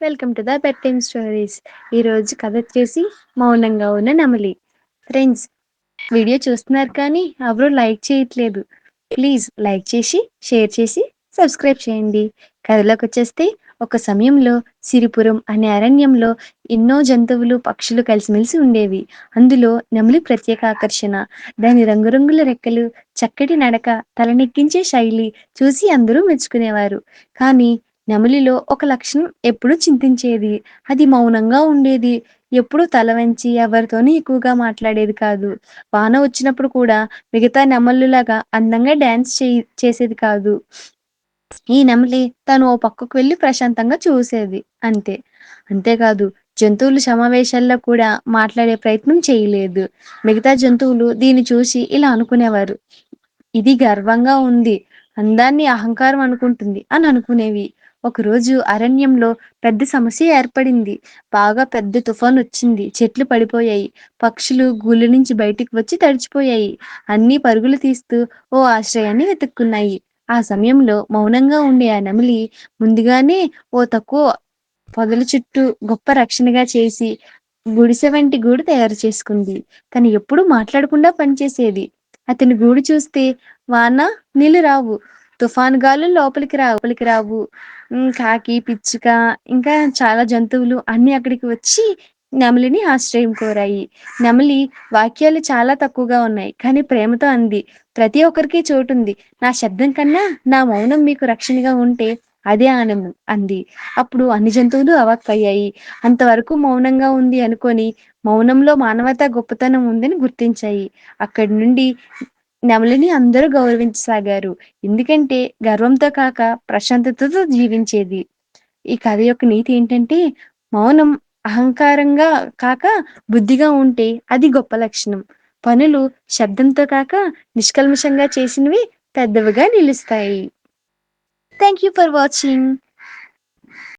Welcome to the bed time stories. ఈరోజు కథ వచ్చేసి మౌనంగా ఉన్న నెమలి. ఫ్రెండ్స్ వీడియో చూస్తున్నారు కానీ ఎవరు లైక్ చేయట్లేదు. ప్లీజ్ లైక్ చేసి షేర్ చేసి సబ్స్క్రైబ్ చేయండి. కథలోకి వచ్చేస్తే ఒక సమయంలో సిరిపురం అనే అరణ్యంలో ఎన్నో జంతువులు పక్షులు కలిసిమెలిసి ఉండేవి. అందులో నెమలి ప్రత్యేక ఆకర్షణ. దాని రంగురంగుల రెక్కలు చక్కటి నడక తలనెక్కించే శైలి చూసి అందరూ మెచ్చుకునేవారు. కానీ నెమలిలో ఒక లక్షణం ఎప్పుడూ చింతించేది. అది మౌనంగా ఉండేది. ఎప్పుడూ తల వంచి ఎవరితోని ఎక్కువగా మాట్లాడేది కాదు. వాన వచ్చినప్పుడు కూడా మిగతా నెమళ్ళులాగా అందంగా డాన్స్ చే చేసేది కాదు. ఈ నెమలి తను ఓ పక్కకు వెళ్ళి ప్రశాంతంగా చూసేది. అంతే. అంతేకాదు జంతువులు సమావేశాల్లో కూడా మాట్లాడే ప్రయత్నం చేయలేదు. మిగతా జంతువులు దీన్ని చూసి ఇలా అనుకునేవారు. ఇది గర్వంగా ఉంది. అందాన్ని అహంకారం అనుకుంటుంది అని అనుకునేవి. ఒకరోజు అరణ్యంలో పెద్ద సమస్య ఏర్పడింది. బాగా పెద్ద తుఫాన్ వచ్చింది చెట్లు పడిపోయాయి. పక్షులు గూళ్ళ నుంచి బయటికి వచ్చి తడిచిపోయాయి. అన్ని పరుగులు తీస్తూ ఓ ఆశ్రయాన్ని వెతుక్కున్నాయి. ఆ సమయంలో మౌనంగా ఉండే ఆ నెమలి ముందుగానే ఓ తక్కువ పొదల చుట్టూ గొప్ప రక్షణగా చేసి గుడిసె వంటి గూడు తయారు చేసుకుంది. తను ఎప్పుడూ మాట్లాడకుండా పనిచేసేది. అతని గూడు చూస్తే వాన నీళ్ళు రావు. తుఫాను గాలు లోపలికి రావు లోపలికి రావు. కాకి పిచ్చుక ఇంకా చాలా జంతువులు అన్ని అక్కడికి వచ్చి నెమలిని ఆశ్రయం కోరాయి. నెమలి వాక్యాలు చాలా తక్కువగా ఉన్నాయి కానీ ప్రేమతో అంది ప్రతి ఒక్కరికి చోటుంది. నా శబ్దం కన్నా నా మౌనం మీకు రక్షణగా ఉంటే అదే ఆనందం అంది. అప్పుడు అన్ని జంతువులు అవాక్కయ్యాయి. అంతవరకు మౌనంగా ఉంది అనుకొని మౌనంలో మానవత గొప్పతనం ఉందని గుర్తించాయి. అక్కడి నుండి నెమలిని అందరూ గౌరవించసాగారు. ఎందుకంటే గర్వంతో కాక ప్రశాంతతతో జీవించేది. ఈ కథ యొక్క నీతి ఏంటంటే మౌనం అహంకారంగా కాక బుద్ధిగా ఉంటే అది గొప్ప లక్షణం. పనులు శబ్దంతో కాక నిష్కల్మషంగా చేసినవి పెద్దవిగా నిలుస్తాయి. Thank you for watching